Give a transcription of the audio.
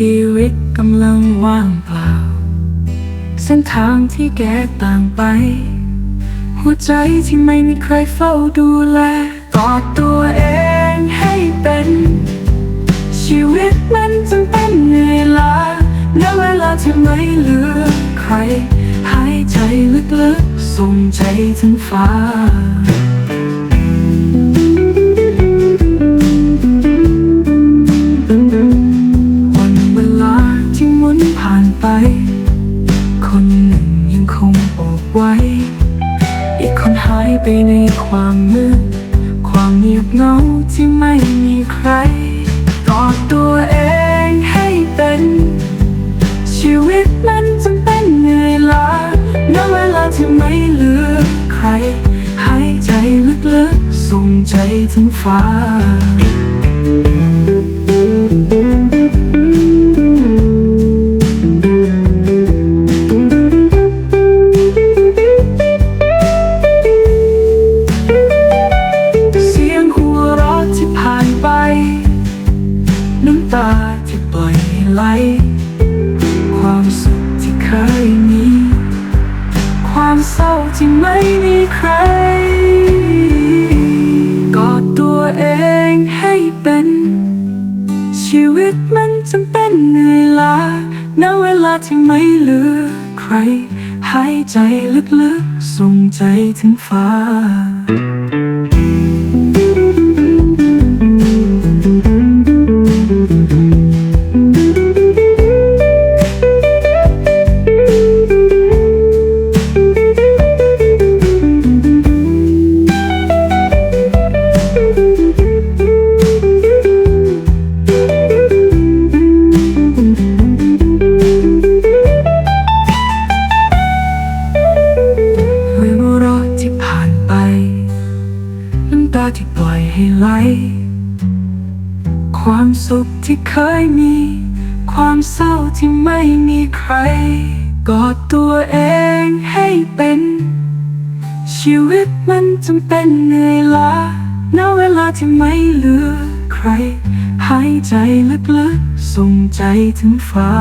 ชีวิตกำลังว่างเปล่า เส้นทางที่แกต่างไป หัวใจที่ไม่มีใครเฝ้าดูแลกอดตัวเองให้เป็น ชีวิตมันจึงเป็นเหนื่อยล้าณเวลาที่ไม่เหลือใคร หายใจลึกๆส่งใจถึงฟ้า ไว้ อีกคนหายไปในความมืด ความเงียบเงาที่ไม่มีใครกอดตัวเองให้เป็น ชีวิตนั้นจำเป็นเหนื่อยล้าณเวลาที่ไม่เหลือใคร หายใจลึกๆส่งใจถึงฟ้า ตาที่ปล่อยไหล ความสุขที่เคยมี ความเศร้าที่ไม่มีใคร กอดตัวเองให้เป็น ชีวิตมันจำเป็นเหนื่อยล้าณเวลาที่ไม่เหลือใคร หายใจลึกๆส่งใจถึงฟ้า ที่ปล่อยให้ไหล ความสุขที่เคยมี ความเศร้าที่ไม่มีใคร กอดตัวเองให้เป็น ชีวิตมันจำเป็นเหนื่อยล้าณเวลาที่ไม่เหลือใคร หายใจลึกๆส่งใจถึงฟ้า